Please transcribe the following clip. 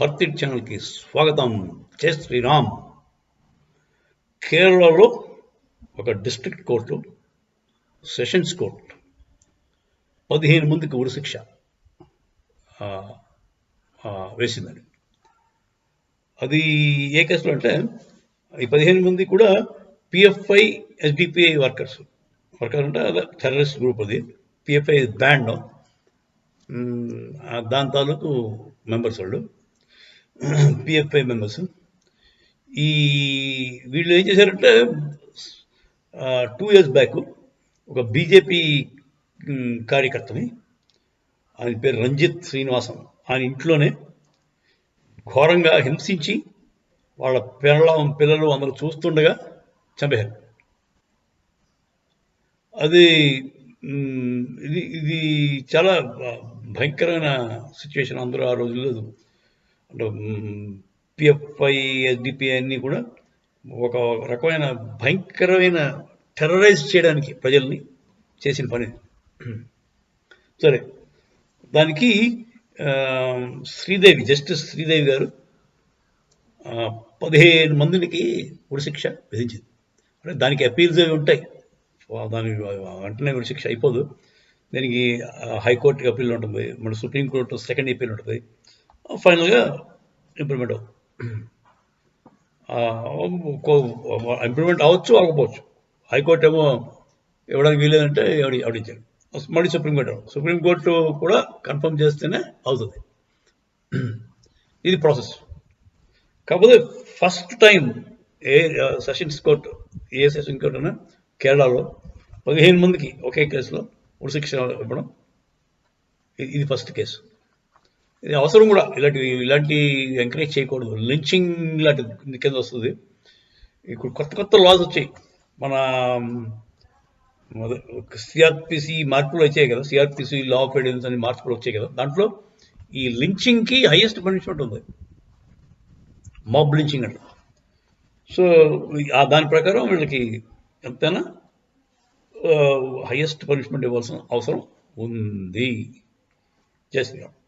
కార్తీక్ ఛానల్కి స్వాగతం. జై శ్రీరామ్. కేరళలో ఒక డిస్ట్రిక్ట్ కోర్టు సెషన్స్ కోర్టు పదిహేను మందికి ఉరిశిక్ష ఆ, వేసిందని అది ఏ కేసులో అంటే ఈ పదిహేను మంది కూడా పిఎఫ్ఐ ఎస్డిపిఐ వర్కర్స్. వర్కర్ అంటే అదే టెర్రరిస్ట్ గ్రూప్ అది. PFI banned. దాని తాలూకు మెంబర్స్ వాళ్ళు. పిఎఫ్ఐ మెంబర్స్ ఈ వీళ్ళు ఏం చేశారంటే టూ ఇయర్స్ బ్యాక్ ఒక బీజేపీ కార్యకర్తని ఆయన పేరు రంజిత్ శ్రీనివాసం ఆయన ఇంట్లోనే ఘోరంగా హింసించి వాళ్ళ పిల్ల పిల్లలు అందరూ చూస్తుండగా చంపేశారు. అది ఇది ఇది చాలా భయంకరమైన సిచ్యువేషన్ అందరూ ఆ రోజుల్లో అంటే పిఎఫ్ఐ ఎస్డిపిఐ అన్నీ కూడా ఒక రకమైన భయంకరమైన టెర్రరైజ్ చేయడానికి ప్రజల్ని చేసిన పని. సరే దానికి శ్రీదేవి జస్టిస్ శ్రీదేవి గారు పదిహేను మందికి ఉరిశిక్ష విధించింది. అంటే దానికి అపీల్స్ అవి ఉంటాయి. దాని వెంటనే ఉరిశిక్ష అయిపోదు. దీనికి హైకోర్టుకి అప్పీల్ ఉంటుంది. మన సుప్రీంకోర్టు సెకండ్ అపీల్ ఉంటుంది. ఫైనల్గా ఇంప్రూవ్మెంట్ ఇంప్రూవ్మెంట్ అవ్వచ్చు అవ్వకపోవచ్చు. హైకోర్టు ఏమో ఇవ్వడానికి వీలేదంటే ఎవడి ఎవడిచ్చారు మళ్ళీ సుప్రీంకోర్టు సుప్రీంకోర్టు కూడా కన్ఫర్మ్ చేస్తేనే అవుతుంది. ఇది ప్రాసెస్ కాకపోతే first time a sessions court a session court అయినా కేరళలో పదిహేను మందికి ఒకే కేసులో ఉరిశిక్ష ఇవ్వడం. ఇది- ఇది ఫస్ట్ కేసు ఇది అవసరం కూడా. ఇలాంటి ఇలాంటి ఎంకరేజ్ చేయకూడదు. లించింగ్ లాంటి కింద వస్తుంది. ఇప్పుడు కొత్త కొత్త లాస్ వచ్చాయి. మన సిఆర్పిసి మార్పులు వచ్చాయి కదా. సిఆర్పిసి లా ఆఫ్ ఎవిడెన్స్ అని మార్పులు వచ్చాయి కదా. దాంట్లో ఈ లించింగ్కి హైయెస్ట్ పనిష్మెంట్ ఉంది. మాబ్ లించింగ్ అంటే. సో ఆ దాని ప్రకారం వీళ్ళకి ఎంతైనా uh, హైయెస్ట్ పనిష్మెంట్ ఇవ్వాల్సిన అవసరం ఉంది. జై శ్రీరామ్.